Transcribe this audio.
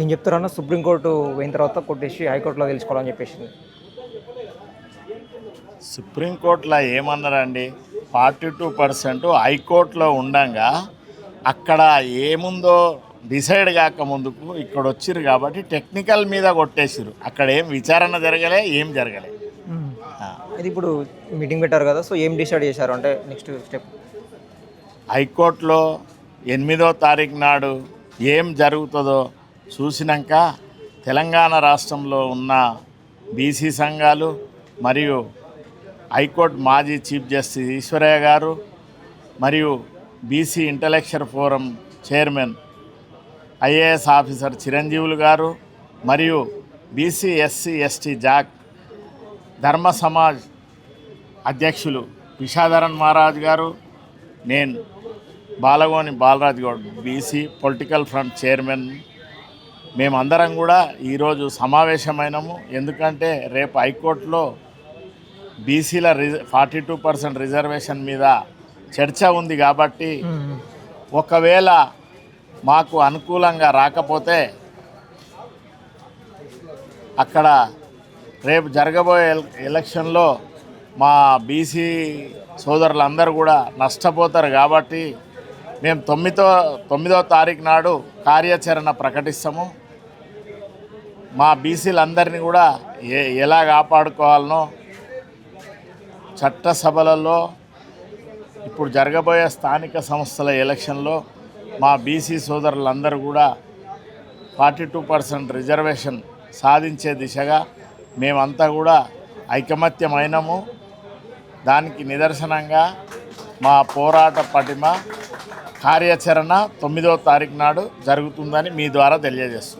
ఏం చెప్తారన్న సుప్రీంకోర్టు పోయిన తర్వాత కొట్టేసి హైకోర్టులో తెలుసుకోవాలని చెప్పేసి సుప్రీంకోర్టులో ఏమన్నారండి? ఫార్టీ టూ పర్సెంట్ హైకోర్టులో ఉండంగా అక్కడ ఏముందో డిసైడ్ కాక ముందుకు ఇక్కడ వచ్చిర్రు కాబట్టి టెక్నికల్ మీద కొట్టేసిరు అక్కడ ఏం విచారణ జరగలే ఏం జరగలే. ఇది ఇప్పుడు మీటింగ్ పెట్టారు కదా సో ఏం డిసైడ్ చేశారు? అంటే నెక్స్ట్ స్టెప్. హైకోర్టులో ఎనిమిదో తారీఖు నాడు ఏం జరుగుతుందో చూసినాక తెలంగాణ రాష్ట్రంలో ఉన్న బీసీ సంఘాలు మరియు హైకోర్టు మాజీ చీఫ్ జస్టిస్ ఈశ్వరయ్య గారు మరియు BC intellectual forum chairman IAS officer Chiranjeevulu గారు మరియు బీసీ ఎస్సీ ఎస్టీ జాక్ ధర్మ సమాజ్ అధ్యక్షులు విషాధరన్ మహారాజ్ గారు నేను Balagoni Balaraj Goud BC political front chairman మేమందరం కూడా ఈరోజు సమావేశమైనము. ఎందుకంటే రేపు హైకోర్టులో బీసీల రిజ ఫార్టీ టూ పర్సెంట్ రిజర్వేషన్ మీద చర్చ ఉంది కాబట్టి ఒకవేళ మాకు అనుకూలంగా రాకపోతే అక్కడ రేపు జరగబోయే ఎలక్షన్లో మా బీసీ సోదరులందరూ కూడా నష్టపోతారు కాబట్టి మేము తొమ్మిదో తొమ్మిదో తారీఖు నాడు కార్యాచరణ ప్రకటిస్తాము. మా బీసీలందరినీ కూడా ఏ ఎలా కాపాడుకోవాలనో చట్టసభలలో ఇప్పుడు జరగబోయే స్థానిక సంస్థల ఎలక్షన్లో మా బీసీ సోదరులందరూ కూడా ఫార్టీ టూ పర్సెంట్ రిజర్వేషన్ సాధించే దిశగా మేమంతా కూడా ఐకమత్యమైనము. దానికి నిదర్శనంగా మా పోరాట పటిమ కార్యాచరణ తొమ్మిదవ తారీఖు నాడు జరుగుతుందని మీ ద్వారా తెలియజేస్తుంది